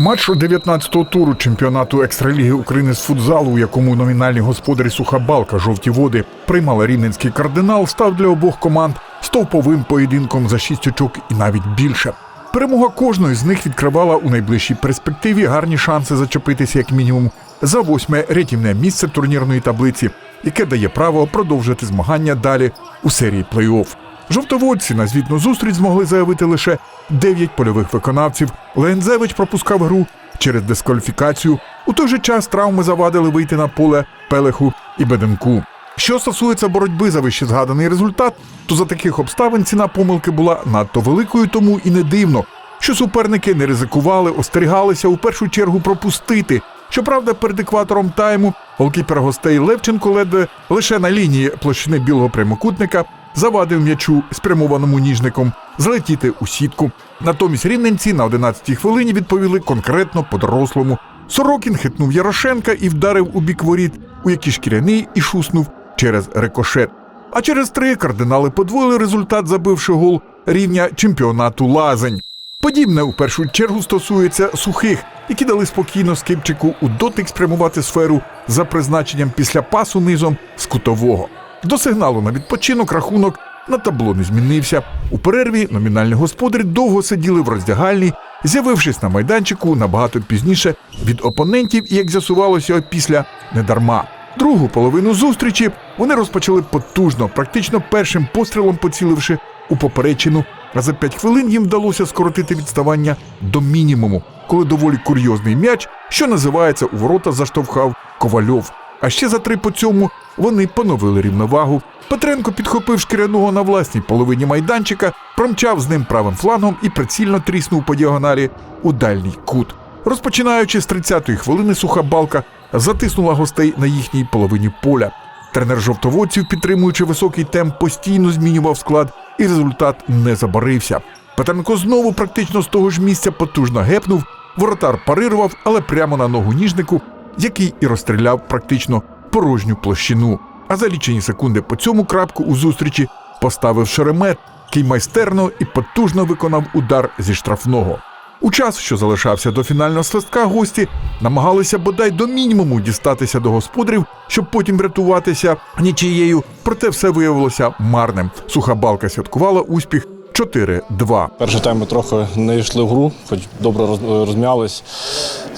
Матч 19-го туру чемпіонату екстраліги України з футзалу, у якому номінальні господарі Суха Балка жовті води приймала рівненський кардинал, став для обох команд стовповим поєдинком за шість очок і навіть більше. Перемога кожної з них відкривала у найближчій перспективі гарні шанси зачепитися як мінімум за восьме рятівне місце турнірної таблиці, яке дає право продовжити змагання далі у серії плей-офф. Жовтоводці на звітну зустріч змогли заявити лише 9 польових виконавців. Лензевич пропускав гру через дискваліфікацію. У той же час травми завадили вийти на поле Пелеху і Беденку. Що стосується боротьби за вище згаданий результат, то за таких обставин ціна помилки була надто великою, тому і не дивно, що суперники не ризикували, остерігалися у першу чергу пропустити. Щоправда, перед екватором тайму голкіпер гостей Левченко ледве лише на лінії площини білого прямокутника завадив м'ячу спрямованому ніжником злетіти у сітку. Натомість рівненці на 11-й хвилині відповіли конкретно по-дорослому. Сорокін хитнув Ярошенка і вдарив у бік воріт, у які шкіряний і шуснув через рикошет. А через три кардинали подвоїли результат, забивши гол рівня чемпіонату Лазень. Подібне у першу чергу стосується сухих, які дали спокійно скипчику у дотик спрямувати сферу за призначенням після пасу низом з кутового. До сигналу на відпочинок рахунок на табло не змінився. У перерві номінальні господарі довго сиділи в роздягальні, з'явившись на майданчику набагато пізніше від опонентів, і як з'ясувалося після недарма. Другу половину зустрічі вони розпочали потужно, практично першим пострілом поціливши у поперечину. А за п'ять хвилин їм вдалося скоротити відставання до мінімуму, коли доволі курйозний м'яч, що називається у ворота, заштовхав Ковальов. А ще за три по цьому вони поновили рівновагу. Петренко підхопив шкіряного на власній половині майданчика, промчав з ним правим флангом і прицільно тріснув по діагоналі у дальній кут. Розпочинаючи з 30-ї хвилини, суха балка затиснула гостей на їхній половині поля. Тренер жовтоводців, підтримуючи високий темп, постійно змінював склад, і результат не забарився. Петренко знову практично з того ж місця потужно гепнув. Воротар парирував, але прямо на ногу ніжнику, який і розстріляв практично порожню площину. А за лічені секунди по цьому крапку у зустрічі поставив шеремет, який майстерно і потужно виконав удар зі штрафного. У час, що залишався до фінального свистка, гості намагалися бодай до мінімуму дістатися до господарів, щоб потім врятуватися нічиєю. Проте все виявилося марним. Суха балка святкувала успіх 4-2. Перший тайм ми трохи не йшли в гру, хоч добре роз- розм'ялись.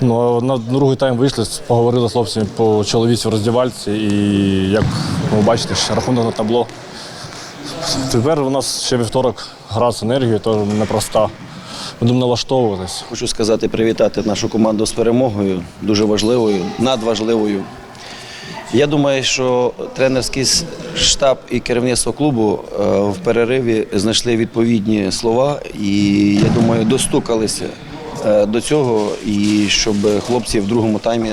Ну, на другий тайм вийшли, поговорили з хлопцями по чоловіці в роздівальці і як ви бачите, рахунок на табло. Тепер у нас ще вівторок гра з енергією, теж непроста. Будемо налаштовуватись. Хочу сказати, привітати нашу команду з перемогою, дуже важливою, надважливою. Я думаю, що тренерський штаб і керівництво клубу е, в перериві знайшли відповідні слова і, я думаю, достукалися е, до цього, і щоб хлопці в другому таймі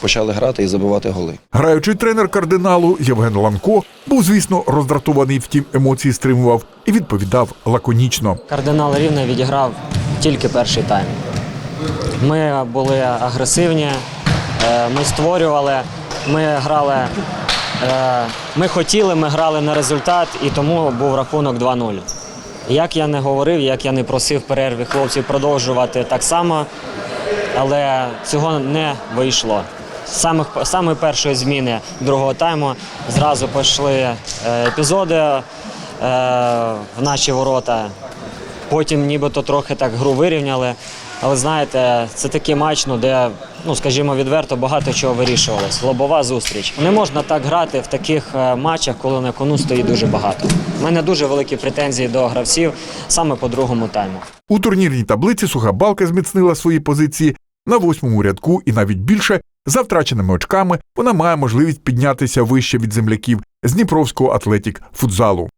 почали грати і забивати голи. Граючий тренер кардиналу Євген Ланко був, звісно, роздратований, втім емоції стримував і відповідав лаконічно. Кардинал Рівне відіграв тільки перший тайм. Ми були агресивні, е, ми створювали, ми грали, е, ми хотіли, ми грали на результат, і тому був рахунок 2-0. Як я не говорив, як я не просив в перерві хлопців продовжувати так само, але цього не вийшло. З самих самої першої зміни другого тайму зразу пішли е, епізоди е, в наші ворота. Потім нібито трохи так гру вирівняли. Але знаєте, це такий матч, ну, де, ну скажімо відверто, багато чого вирішувалось. Лобова зустріч. Не можна так грати в таких е, матчах, коли на кону стоїть дуже багато. У мене дуже великі претензії до гравців саме по другому тайму. У турнірній таблиці суха балка зміцнила свої позиції на восьмому рядку і навіть більше за втраченими очками вона має можливість піднятися вище від земляків з Дніпровського атлетік футзалу.